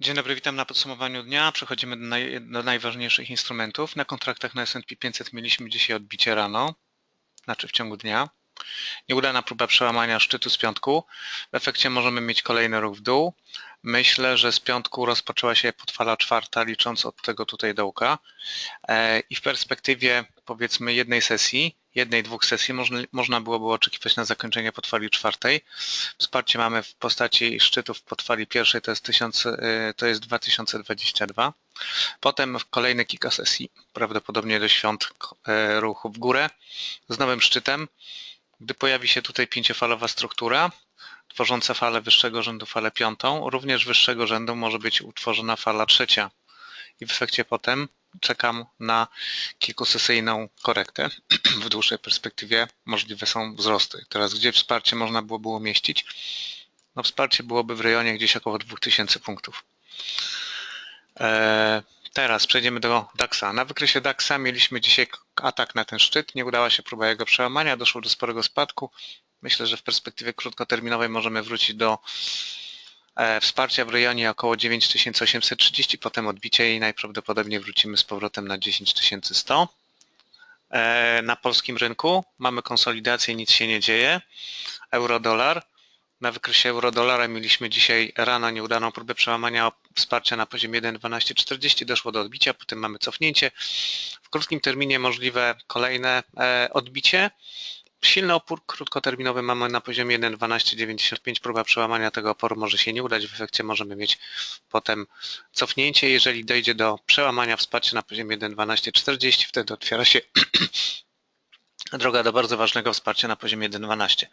Dzień dobry, witam na podsumowaniu dnia. Przechodzimy do, naj, do najważniejszych instrumentów. Na kontraktach na S&P 500 mieliśmy dzisiaj odbicie rano, znaczy w ciągu dnia. Nieudana próba przełamania szczytu z piątku. W efekcie możemy mieć kolejny ruch w dół. Myślę, że z piątku rozpoczęła się podfala czwarta, licząc od tego tutaj dołka. E, I w perspektywie powiedzmy jednej sesji, jednej, dwóch sesji można, można było, było oczekiwać na zakończenie podfali czwartej. Wsparcie mamy w postaci szczytów podfali pierwszej, to jest, 1000, e, to jest 2022. Potem kolejne kilka sesji, prawdopodobnie do świąt e, ruchu w górę z nowym szczytem. Gdy pojawi się tutaj pięciofalowa struktura, tworząca falę wyższego rzędu, falę piątą, również wyższego rzędu może być utworzona fala trzecia. I w efekcie potem czekam na kilkusesyjną korektę. W dłuższej perspektywie możliwe są wzrosty. Teraz gdzie wsparcie można byłoby umieścić? No wsparcie byłoby w rejonie gdzieś około 2000 punktów. Eee, Teraz przejdziemy do DAXa. Na wykresie DAXa mieliśmy dzisiaj atak na ten szczyt. Nie udała się próba jego przełamania, doszło do sporego spadku. Myślę, że w perspektywie krótkoterminowej możemy wrócić do e, wsparcia w rejonie około 9830, potem odbicie i najprawdopodobniej wrócimy z powrotem na 10100. E, na polskim rynku mamy konsolidację, nic się nie dzieje. Euro-dolar. Na wykresie euro-dolara mieliśmy dzisiaj rano nieudaną próbę przełamania wsparcia na poziomie 1.1240, doszło do odbicia, potem mamy cofnięcie. W krótkim terminie możliwe kolejne e, odbicie. Silny opór krótkoterminowy mamy na poziomie 1.1295, próba przełamania tego oporu może się nie udać, w efekcie możemy mieć potem cofnięcie. Jeżeli dojdzie do przełamania wsparcia na poziomie 1.1240, wtedy otwiera się droga do bardzo ważnego wsparcia na poziomie 1,12.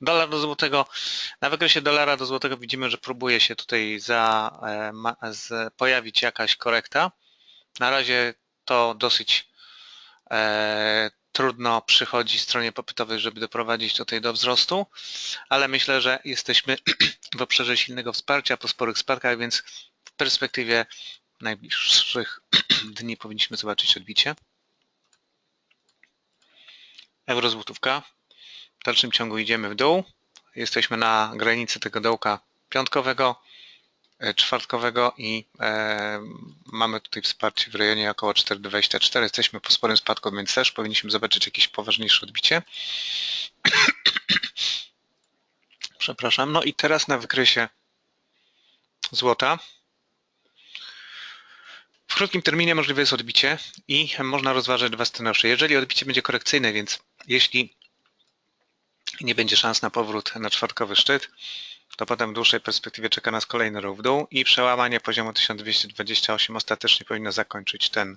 Dolar do złotego, na wykresie dolara do złotego widzimy, że próbuje się tutaj za, e, ma, z, pojawić jakaś korekta. Na razie to dosyć e, trudno przychodzi stronie popytowej, żeby doprowadzić tutaj do wzrostu, ale myślę, że jesteśmy w obszarze silnego wsparcia po sporych spadkach, więc w perspektywie najbliższych dni powinniśmy zobaczyć odbicie. Euro złotówka. W dalszym ciągu idziemy w dół. Jesteśmy na granicy tego dołka piątkowego, e, czwartkowego i e, mamy tutaj wsparcie w rejonie około 4,24. Jesteśmy po sporym spadku, więc też powinniśmy zobaczyć jakieś poważniejsze odbicie. Przepraszam. No i teraz na wykresie złota. W krótkim terminie możliwe jest odbicie i można rozważyć dwa scenariusze. Jeżeli odbicie będzie korekcyjne, więc jeśli nie będzie szans na powrót na czwartkowy szczyt, to potem w dłuższej perspektywie czeka nas kolejny ruch w dół i przełamanie poziomu 1228 ostatecznie powinno zakończyć ten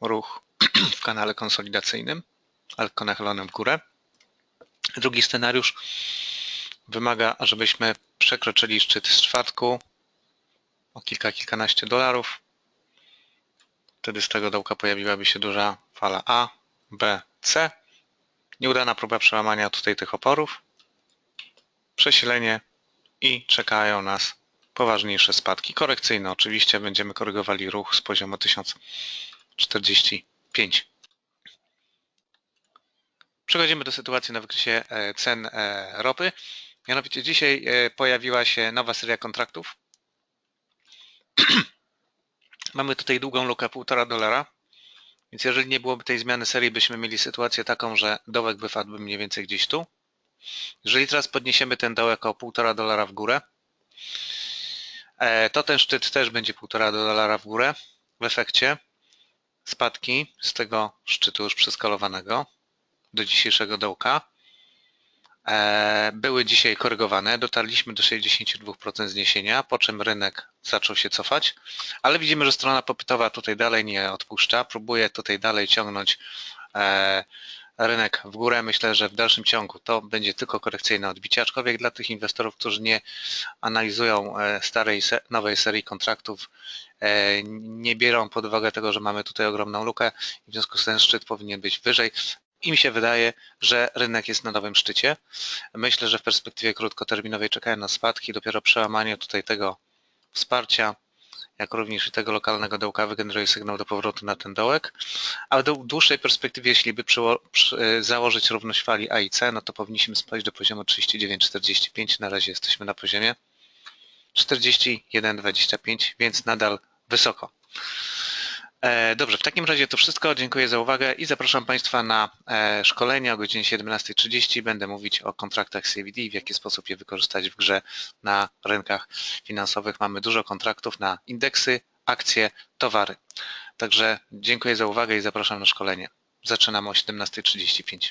ruch w kanale konsolidacyjnym, lekko nachylonym w górę. Drugi scenariusz wymaga, żebyśmy przekroczyli szczyt z czwartku o kilka, kilkanaście dolarów. Wtedy z tego dołka pojawiłaby się duża fala A, B, C. Nieudana próba przełamania tutaj tych oporów. Przesilenie i czekają nas poważniejsze spadki. Korekcyjne oczywiście będziemy korygowali ruch z poziomu 1045. Przechodzimy do sytuacji na wykresie e, cen e, ropy. Mianowicie dzisiaj e, pojawiła się nowa seria kontraktów. Mamy tutaj długą lukę 1,5 dolara. Więc jeżeli nie byłoby tej zmiany serii, byśmy mieli sytuację taką, że dołek by wpadł mniej więcej gdzieś tu. Jeżeli teraz podniesiemy ten dołek o 1,5 dolara w górę, e, to ten szczyt też będzie 1,5 dolara w górę. W efekcie spadki z tego szczytu już przeskalowanego do dzisiejszego dołka E, były dzisiaj korygowane, dotarliśmy do 62% zniesienia, po czym rynek zaczął się cofać, ale widzimy, że strona popytowa tutaj dalej nie odpuszcza, próbuje tutaj dalej ciągnąć e, rynek w górę. Myślę, że w dalszym ciągu to będzie tylko korekcyjne odbicie, aczkolwiek dla tych inwestorów, którzy nie analizują e, starej, nowej serii kontraktów, nie biorą pod uwagę tego, że mamy tutaj ogromną lukę i w związku z tym szczyt powinien być wyżej. I mi się wydaje, że rynek jest na nowym szczycie. Myślę, że w perspektywie krótkoterminowej czekają na spadki. Dopiero przełamanie tutaj tego wsparcia, jak również i tego lokalnego dołka wygeneruje sygnał do powrotu na ten dołek. Ale do dłuższej perspektywy, jeśli by założyć równość fali A i C, no to powinniśmy spać do poziomu 39,45. Na razie jesteśmy na poziomie 41,25, więc nadal wysoko. E, Dobrze, w takim razie to wszystko. Dziękuję za uwagę i zapraszam Państwa na e, szkolenie o godzinie 17.30. Będę mówić o kontraktach CVD i w jaki sposób je wykorzystać w grze na rynkach finansowych. Mamy dużo kontraktów na indeksy, akcje, towary. Także dziękuję za uwagę i zapraszam na szkolenie. Zaczynamy o 17.35.